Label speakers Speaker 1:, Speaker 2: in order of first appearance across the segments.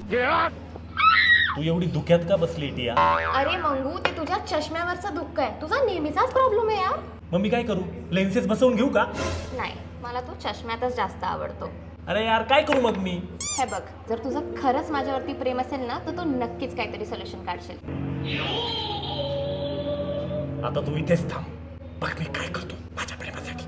Speaker 1: तू एवढी दुख्यात का बसली टिया?
Speaker 2: अरे मंगू ते तुझ्या चष्म्यावरचं दुःख आहे. तुझा नेहमीचाच प्रॉब्लेम आहे यार.
Speaker 1: मग मी काय करू? लेन्सेस बसवून घेऊ का?
Speaker 2: नाही मला तू चष्म्यातच जास्त आवडतो.
Speaker 1: अरे यार काय करू मग मी?
Speaker 2: हे बघ जर तुझं खरंच माझ्यावरती प्रेम असेल ना तर तू नक्कीच काहीतरी सोल्युशन काढशील.
Speaker 1: आता तू इथेच थांब. बघ मी काय करतो माझ्या प्रेमासाठी.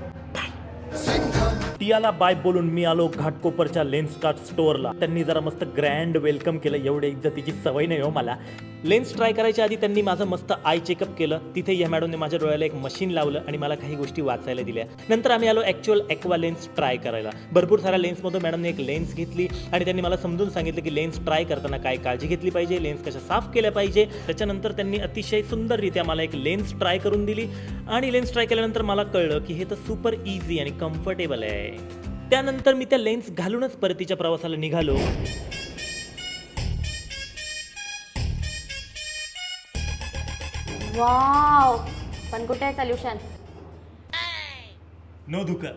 Speaker 1: टियाला बाय बोलून मी आलो घाटकोपरच्या लेन्सकार्ट स्टोअरला. त्यांनी जरा मस्त ग्रँड वेलकम केलं. एवढ्या इज्जतीची सवय नाही हो मला. लेन्स ट्राय करायच्या आधी त्यांनी माझं मस्त आय चेकअप केलं. तिथे या मॅडमने माझ्या डोळ्याला एक मशीन लावलं आणि मला काही गोष्टी वाचायला दिल्या. नंतर आम्ही आलो ॲक्च्युअल ॲक्वा लेन्स ट्राय करायला. भरपूर साऱ्या लेन्समधून मॅडमने एक लेन्स घेतली आणि त्यांनी मला समजून सांगितलं की लेन्स ट्राय करताना काय काळजी घेतली पाहिजे लेन्स कशा साफ केल्या पाहिजे. त्याच्यानंतर त्यांनी अतिशय सुंदररित्या मला एक लेन्स ट्राय करून दिली. आणि लेन्स ट्राय केल्यानंतर मला कळलं की हे तर सुपर इझी आणि कम्फर्टेबल आहे. आहे त्यानंतर मी त्या लेन्स घालूनच परतीच्या प्रवासाला निघालो.
Speaker 2: वाव पण कुठे आहे सोल्युशन
Speaker 1: नो धुका.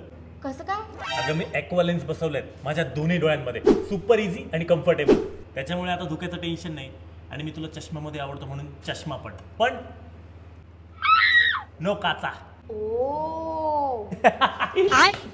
Speaker 2: कसं काय?
Speaker 1: अगं मी ॲक्वा लेन्स बसवलेत माझ्या दोन्ही डोळ्यांमध्ये. सुपर इझी आणि कम्फर्टेबल त्याच्यामुळे आता धुक्याचं टेन्शन नाही आणि मी तुला चष्म्यामध्ये आवडतो म्हणून चष्मा पण. पण नो काचा.
Speaker 2: ओ.